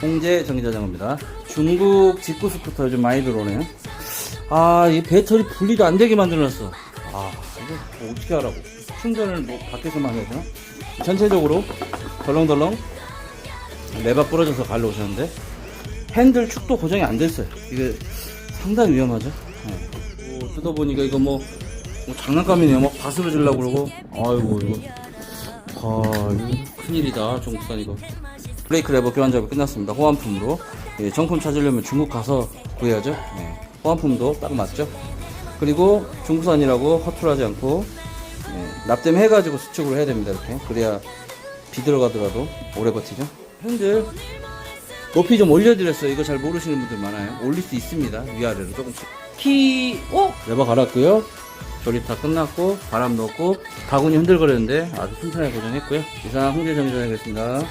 홍제 정기자전거입니다. 중국 직구 스쿠터 요즘 많이 들어오네요. 아, 이 배터리 분리도 안 되게 만들어놨어. 아, 이거 뭐 어떻게 하라고. 충전을 뭐 밖에서만 해야 되나? 전체적으로 덜렁덜렁 레바 부러져서 갈러 오셨는데 핸들 축도 고정이 안 됐어요. 이게 상당히 위험하죠. 네. 뭐 뜯어보니까 이거 뭐, 뭐 장난감이네요. 막 바스러지려고 그러고. 아이고, 이거. 아, 이거 큰일이다. 중국산 이거. 브레이크 레버 교환 작업 끝났습니다. 호환품으로. 예, 정품 찾으려면 중국 가서 구해야죠. 네. 호환품도 딱 맞죠. 그리고 중국산이라고 허투루하지 않고 예, 납땜 해가지고 수축을 해야 됩니다. 이렇게. 그래야 비 들어가더라도 오래 버티죠. 핸들 높이 좀 올려드렸어요. 이거 잘 모르시는 분들 많아요. 올릴 수 있습니다. 위아래로 조금씩. 키, 어? 레버 갈았고요. 조립 다 끝났고, 바람 넣었고, 바구니 흔들거렸는데 아주 튼튼하게 고정했고요. 이상 홍재 정리자였습니다.